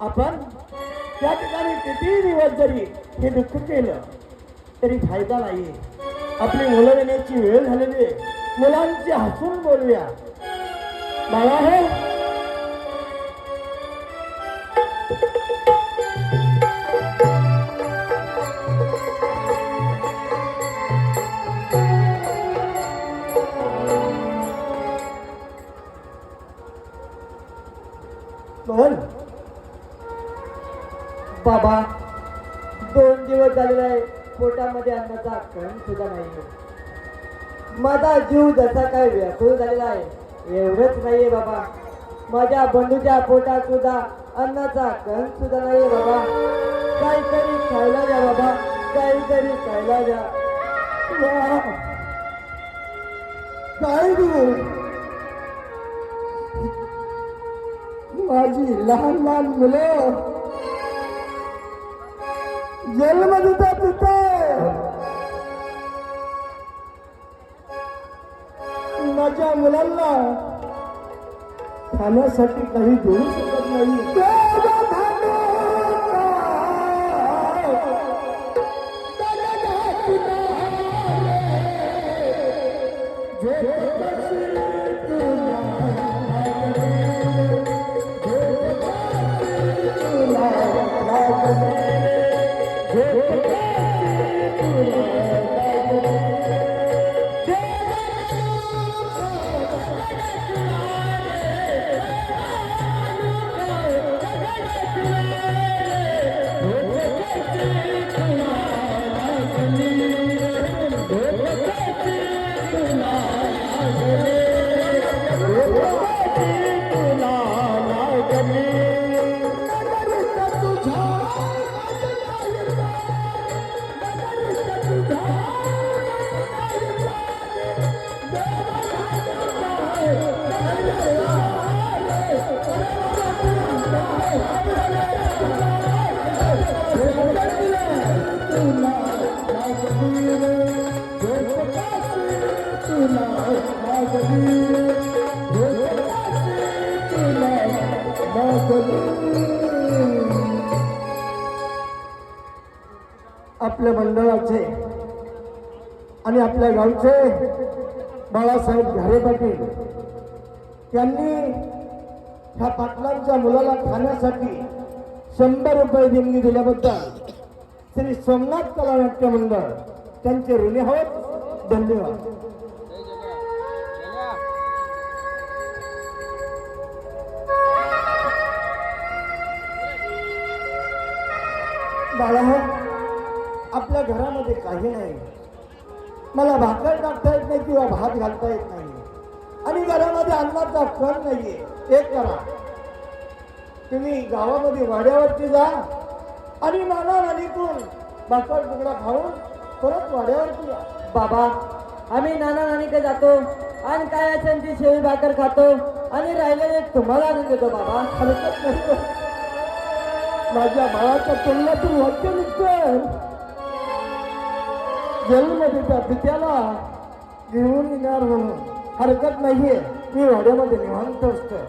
आपण त्या ठिकाणी किती दिवस जरी हे दुःख केलं तरी फायदा नाही आपली मुलं येण्याची वेळ झालेली आहे. मुलांची हसून बोलूया. बाळा हो. बोल बाबा. दोन दिवस झालेला आहे. पोटामध्ये अन्नाचा कण सुद्धा नाही माझा जीव जसा काय व्याकुळ झालेला आहे एवढंच नाहीये बाबा. माझ्या बंधूच्या पोटात सुद्धा अन्नाचा कण सुद्धा नाहीये बाबा. काहीतरी खायला द्या बाबा. काहीतरी खायला द्या. काय देऊ माझी लहान लहान मुलं. जन्म दिता तिथे माझ्या मुलांना खाण्यासाठी काही देऊ शकत नाही. आपल्या मंडळाचे आणि आपल्या गावचे बाळासाहेब घारे पाटील त्यांनी ह्या पाटलांच्या मुलाला खाण्यासाठी शंभर रुपये देणगी दिल्याबद्दल श्री सोमनाथ कला नाट्य मंडळ त्यांचे ऋणी आहोत. धन्यवाद. बाळा आपल्या घरामध्ये काही नाही. मला भाकर टाकता येत नाही किंवा भात घालता येत नाही. आणि घरामध्ये अन्नाचा कण नाहीये. एक करा. तुम्ही गावामध्ये वाड्यावरती जा आणि नाना नानीतून भाकर तुकडा खाऊन परत वाड्यावरती या. बाबा आम्ही नाना नानीकडे जातो आणि काय असेल ती शेळी भाकर खातो आणि राहिलेले तुम्हाला आणून देतो बाबा. हरकत नाही. माझ्या बाळाच्या तोंडातून वाक्य निघतं. जन्म त्या पित्याला घेऊन येणार म्हणून हरकत नाहीये. मी वाड्यामध्ये निवांत असतं